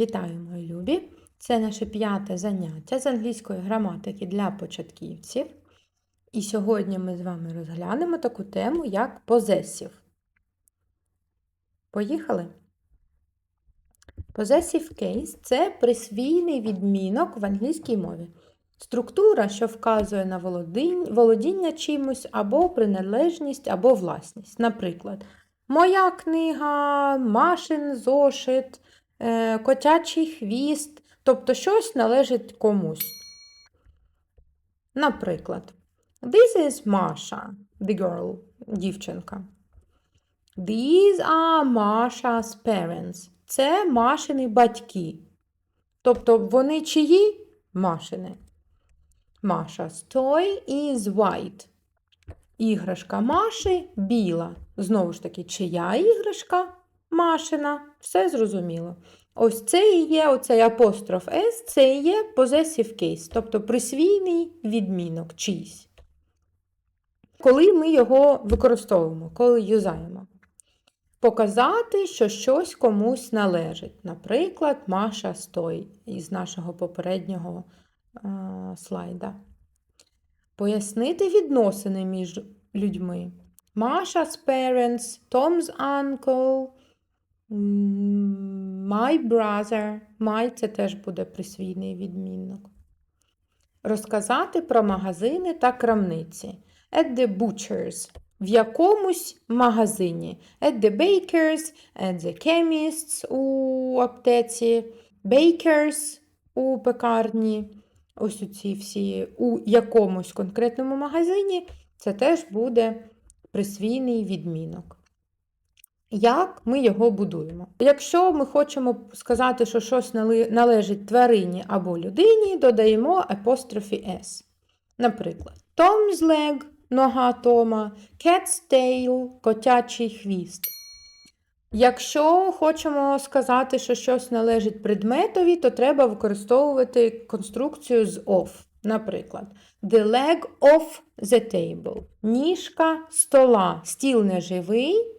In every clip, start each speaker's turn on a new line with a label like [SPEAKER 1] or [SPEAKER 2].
[SPEAKER 1] Вітаю, мої любі! Це наше п'яте заняття з англійської граматики для початківців. І сьогодні ми з вами розглянемо таку тему, як possessive. Поїхали? Possessive case – це присвійний відмінок в англійській мові. Структура, що вказує на володіння, чимось або приналежність, або власність. Наприклад, моя книга, машин зошит, котячий хвіст, тобто щось належить комусь. Наприклад, This is Masha, the girl, дівчинка. These are Masha's parents. Це Машини батьки. Тобто вони чиї? Машини. Masha's toy is white. Іграшка Маші біла. Знову ж таки, чия іграшка? Машина. Все зрозуміло. Ось це і є оцей апостроф S, це і є possessive case, тобто присвійний відмінок чийсь. Коли ми його використовуємо, коли юзаємо. Показати, що щось комусь належить. Наприклад, Маша стой із нашого попереднього е, слайда. Пояснити відносини між людьми. Masha's parents, Tom's uncle, my brother. My – це теж буде присвійний відмінок. Розказати про магазини та крамниці. At the butcher's. В якомусь магазині. At the baker's, at the chemist's у аптеці, bakers у пекарні. Ось у ці всі у якомусь конкретному магазині це теж буде присвійний відмінок. Як ми його будуємо? Якщо ми хочемо сказати, що щось належить тварині або людині, додаємо apostrophe S. Наприклад, Tom's leg – нога Тома, cat's tail – котячий хвіст. Якщо хочемо сказати, що щось належить предметові, то треба використовувати конструкцію з of. Наприклад, the leg of the table. Ніжка стола. Стіл неживий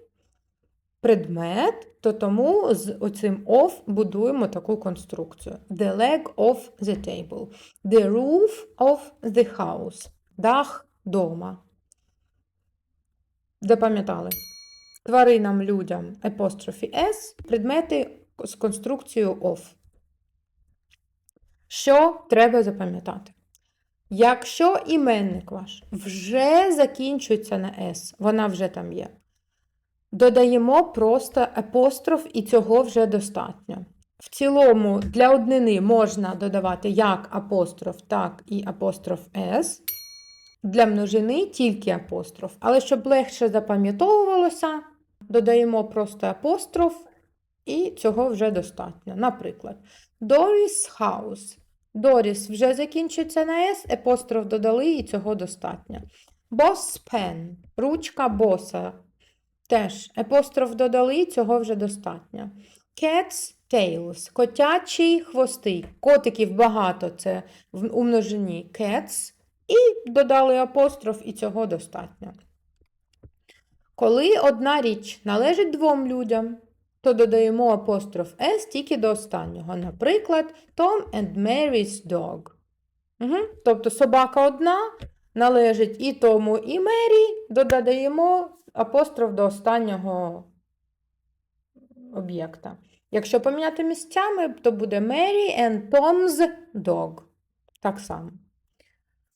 [SPEAKER 1] предмет, то тому з оцим of будуємо таку конструкцію. The leg of the table. The roof of the house. Дах дома. Запам'ятали? Тваринам, людям apostrophe S, предмети з конструкцією of. Що треба запам'ятати? Якщо іменник ваш вже закінчується на S, вона вже там є, додаємо просто апостроф, і цього вже достатньо. В цілому для однини можна додавати як апостроф, так і апостроф S. Для множини тільки апостроф. Але щоб легше запам'ятовувалося, додаємо просто апостроф, і цього вже достатньо. Наприклад, Doris House. Doris вже закінчується на S, апостроф додали, і цього достатньо. Boss Pen. Ручка боса. Теж апостроф додали, цього вже достатньо. Cat's tails. Котячі хвости. Котиків багато це в у множині cats. І додали апостроф, і цього достатньо. Коли одна річ належить двом людям, то додаємо апостроф S тільки до останнього. Наприклад, Tom and Mary's dog. Угу. Тобто собака одна належить і Тому, і Мері, додаємо апостроф до останнього об'єкта. Якщо поміняти місцями, то буде Mary and Tom's dog. Так само.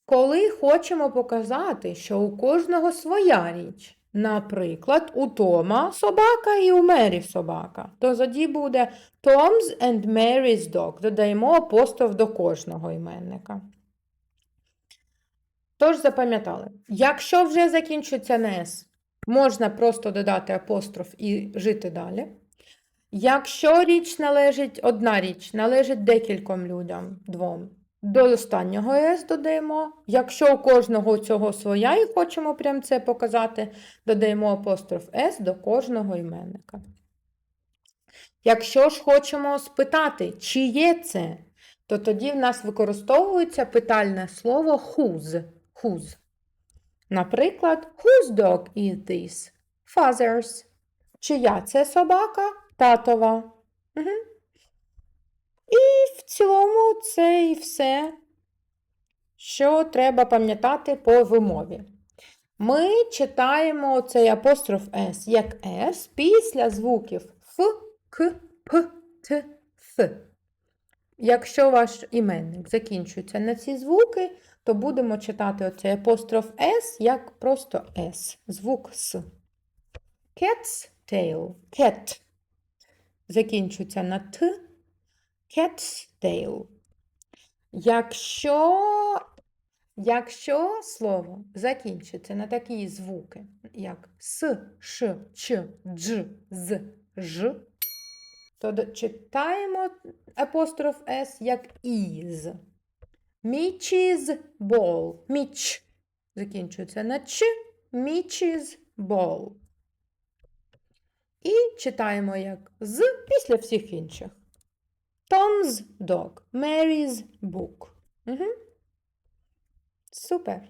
[SPEAKER 1] Коли хочемо показати, що у кожного своя річ, наприклад, у Тома собака і у Мері собака, то тоді буде Tom's and Mary's dog. Додаємо апостроф до кожного іменника. Тож запам'ятали, якщо вже закінчується на можна просто додати апостроф і жити далі. Якщо річ належить, одна річ належить декільком людям, двом, до останнього S додаємо. Якщо у кожного цього своя і хочемо прям це показати, додаємо апостроф S до кожного іменника. Якщо ж хочемо спитати, чи є це, то тоді в нас використовується питальне слово whose. whose. Наприклад, whose dog is this? Father's. Чия це собака? Татова. Угу. цілому це і все, що треба пам'ятати по вимові. Ми читаємо цей апостроф С як С після звуків Ф, К, П, Т, Ф. Якщо ваш іменник закінчується на ці звуки, то будемо читати оцей апостроф С як просто С, звук С. Cat's tail. Cat закінчується на Т. Cat's tail. Якщо, якщо слово закінчиться на такі звуки, як С, Ш, Ч, Дж, З, Ж, то читаємо апостроф С як із. Мічіз ball. Міч закінчується на Ч. Мічіз ball. І читаємо як з після всіх інших. Tom's dog. Mary's book. Угу. Супер.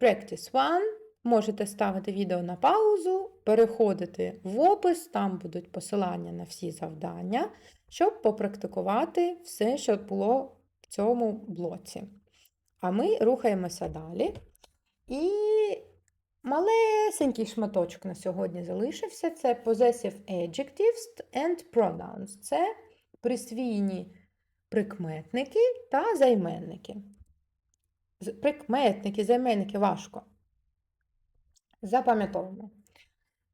[SPEAKER 1] Practice 1. Можете ставити відео на паузу, переходити в опис, там будуть посилання на всі завдання, щоб попрактикувати все, що було в цьому блоці. А ми рухаємося далі. І малесенький шматочок на сьогодні залишився. Це possessive adjectives and pronouns. Це присвійні прикметники та займенники. Прикметники, займенники важко. Запам'ятовуємо.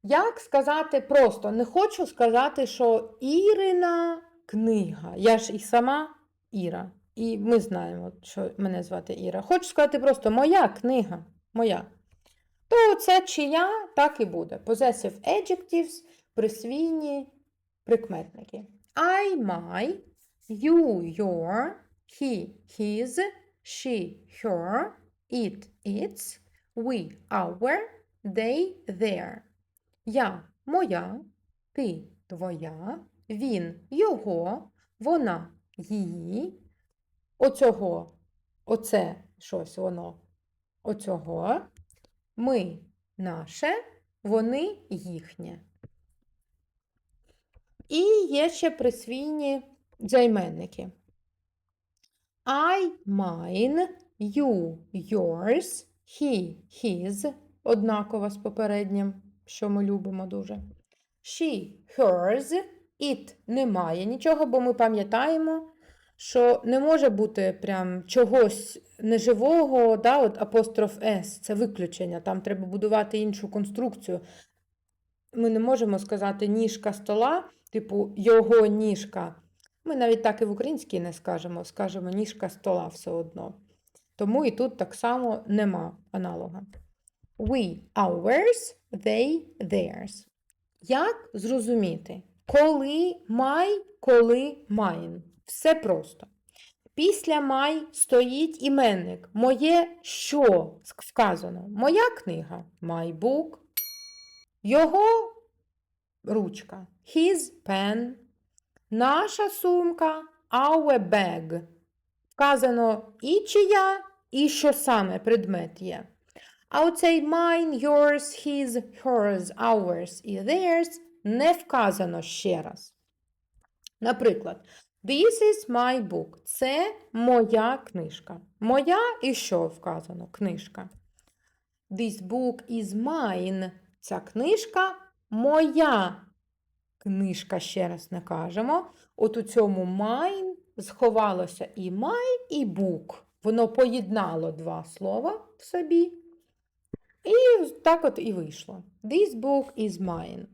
[SPEAKER 1] Як сказати просто, не хочу сказати, що Ірина книга. Я ж і сама Іра. І ми знаємо, що мене звати Іра. Хочу сказати просто моя книга. Моя. То це чия, так і буде. Possessive adjectives, присвійні прикметники. I, my, you, your, he, his, she, her, it, its, we, our, they, their. Я моя, ти твоя, він його, вона її, оцього, оце щось воно, оцього, ми наше, вони їхнє. І є ще присвійні займенники. I, mine, you, yours, he, his, однаково з попереднім, що ми любимо дуже. She, hers, it немає нічого, бо ми пам'ятаємо, що не може бути прям чогось неживого, да, от апостроф S, це виключення, там треба будувати іншу конструкцію. Ми не можемо сказати ніжка стола, типу його ніжка. Ми навіть так і в українській не скажемо, скажемо ніжка стола все одно. Тому і тут так само нема аналога. We, ours, they, theirs. Як зрозуміти? Коли my, коли mine. Все просто. Після my стоїть іменник. Моє що вказано? Моя книга my book. Його ручка. His pen. Наша сумка our bag. Вказано і чия, і що саме предмет є. А оцей mine, yours, his, hers, ours і theirs не вказано ще раз. Наприклад, This is my book. Це моя книжка. Моя і що вказано? Книжка. This book is mine. Ця книжка моя книжка, ще раз не кажемо. От у цьому mine сховалося і my, і book. Воно поєднало два слова в собі. І так от і вийшло. This book is mine.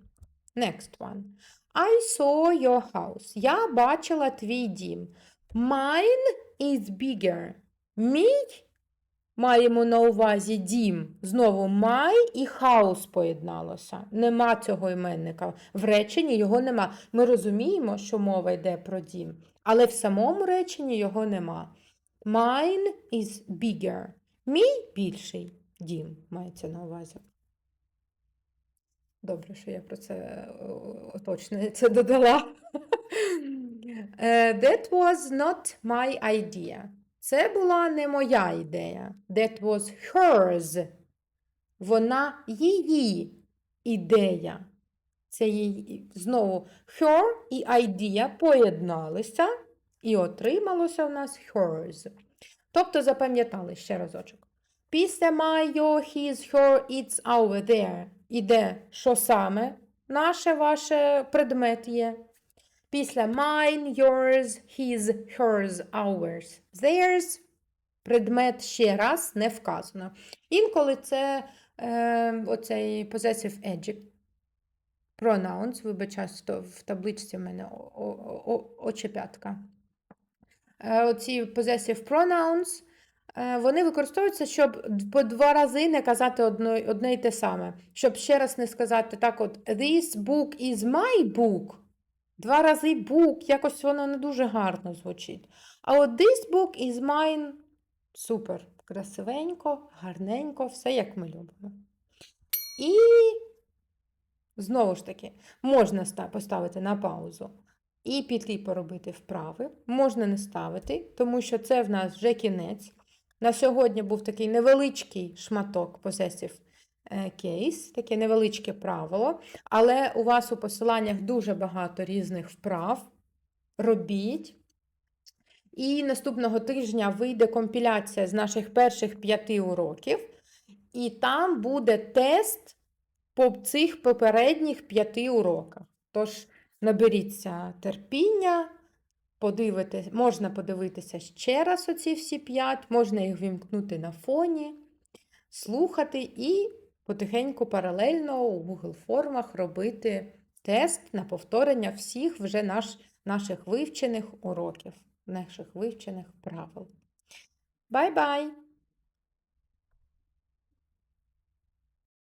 [SPEAKER 1] Next one. I saw your house. Я бачила твій дім. Mine is bigger. Мій маємо на увазі дім. Знову my і house поєдналося. Нема цього іменника. В реченні його нема. Ми розуміємо, що мова йде про дім, але в самому реченні його нема. Mine is bigger. Мій більший дім мається на увазі. Добре, що я про це точно це додала. Е, That was not my idea. Це була не моя ідея. That was hers. Вона її ідея. Це її, знову her і idea поєдналися І отрималося у нас hers. Тобто запам'ятали ще разочок. Після your, his, her, its, our, their іде що саме наше, ваше предмет є. Після mine, yours, his, hers, ours, theirs предмет ще раз не вказано. Інколи це е, оцей possessive adjective. Pronouns, вибачаюсь, в табличці в мене очепятка. Е, Оці possessive pronouns, вони використовуються, щоб по два рази не казати одно, одне й те саме. Щоб ще раз не сказати так: от This book is my book. Два рази book, якось воно не дуже гарно звучить. А от this book is mine. Супер, красивенько, гарненько, все як ми любимо. І знову ж таки, можна поставити на паузу і піти поробити вправи. Можна не ставити, тому що це в нас вже кінець. На сьогодні був такий невеличкий шматок possessive е, case, таке невеличке правило, але у вас у посиланнях дуже багато різних вправ. Робіть. І наступного тижня вийде компіляція з наших перших п'яти уроків, і там буде тест по цих попередніх п'яти уроках. Тож наберіться терпіння, подивитись, можна подивитися ще раз оці всі п'ять, можна їх вімкнути на фоні, слухати і потихеньку паралельно у Google формах робити тест на повторення всіх вже наш, наших вивчених уроків, наших вивчених правил. Бай-бай!